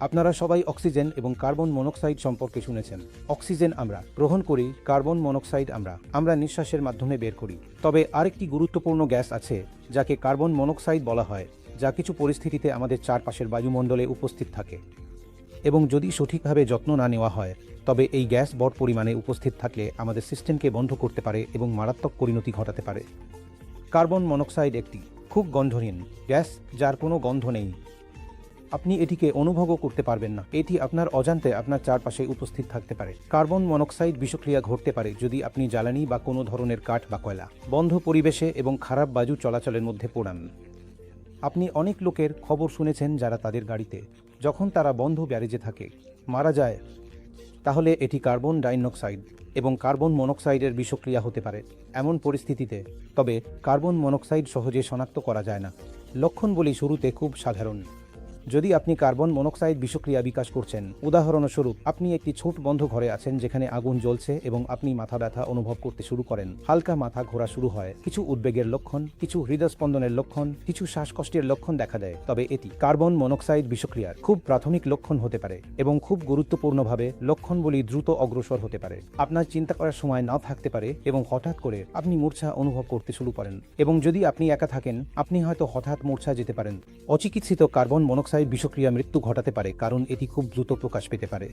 আপনারা সবাই অক্সিজেন এবং কার্বন মনোক্সাইড সম্পর্কে শুনেছেন। অক্সিজেন আমরা, গ্রহণ করি, কার্বন মনোক্সাইড আমরা। আমরা নিঃশ্বাসের মাধ্যমে বের করি। তবে আরেকটি গুরুত্বপূর্ণ গ্যাস আছে, যাকে কার্বন মনোক্সাইড বলা হয়, যা কিছু পরিস্থিতিতে আমাদের চারপাশের বায়ুমণ্ডলে উপস্থিত থাকে। এবং যদি সঠিকভাবে যত্ন না নেওয়া হয়, তবে এই গ্যাস বড় পরিমাণে উপস্থিত থাকলে আমাদের সিস্টেমকে বন্ধ করতে পারে এবং মারাত্মক পরিণতি ঘটাতে পারে। কার্বন মনোক্সাইড একটি খুব গন্ধহীন গ্যাস, যার কোনো গন্ধ নেই। আপনি এটিকে অনুভবও করতে পারবেন না। এটি আপনার অজান্তে আপনার চারপাশে উপস্থিত থাকতে পারে। কার্বন মনোক্সাইড বিষক্রিয়া ঘটতে পারে যদি আপনি জ্বালানি বা কোনো ধরনের কাঠ বা কয়লা, বন্ধ পরিবেশে এবং খারাপ বায়ু চলাচলের মধ্যে পোড়ান। আপনি অনেক লোকের খবর শুনেছেন যারা তাদের গাড়িতে, যখন তারা বন্ধ ব্যারেজে থাকে, মারা যায়, তাহলে এটি কার্বন ডাইঅক্সাইড এবং কার্বন মনোক্সাইডের বিষক্রিয়া হতে পারে এমন পরিস্থিতিতে, তবে কার্বন মনোক্সাইড সহজে শনাক্ত করা যায় না। লক্ষণগুলি শুরুতে খুব সাধারণ। যদি আপনি কার্বন মনোক্সাইড বিষক্রিয়া বিকাশ করছেন, উদাহরণস্বরূপ আপনি একটি ছোট বন্ধ ঘরে আছেন যেখানে আগুন জ্বলছে এবং আপনি মাথা ব্যথা অনুভব করতে শুরু করেন। হালকা মাথা ঘোরা শুরু হয়। কিছু উদ্বেগের লক্ষণ, কিছু হৃদস্পন্দনের লক্ষণ, কিছু শ্বাসকষ্টের লক্ষণ দেখা দেয়। তবে এটি কার্বন মনোক্সাইড বিষক্রিয়ার খুব প্রাথমিক লক্ষণ হতে পারে এবং খুব গুরুত্বপূর্ণভাবে লক্ষণগুলি দ্রুত অগ্রসর হতে পারে। আপনার চিন্তা করার সময় না থাকতে পারে এবং হঠাৎ করে আপনি মূর্ছা অনুভব করতে শুরু করেন। এবং যদি আপনি একা থাকেন, আপনি হয়তো হঠাৎ মূর্ছা যেতে পারেন। অচিকিৎসিত কার্বন মনোক্সাইড বিষক্রিয়া মৃত্যু ঘটাতে পারে কারণ এটি খুব দ্রুত প্রকাশ পেতে পারে।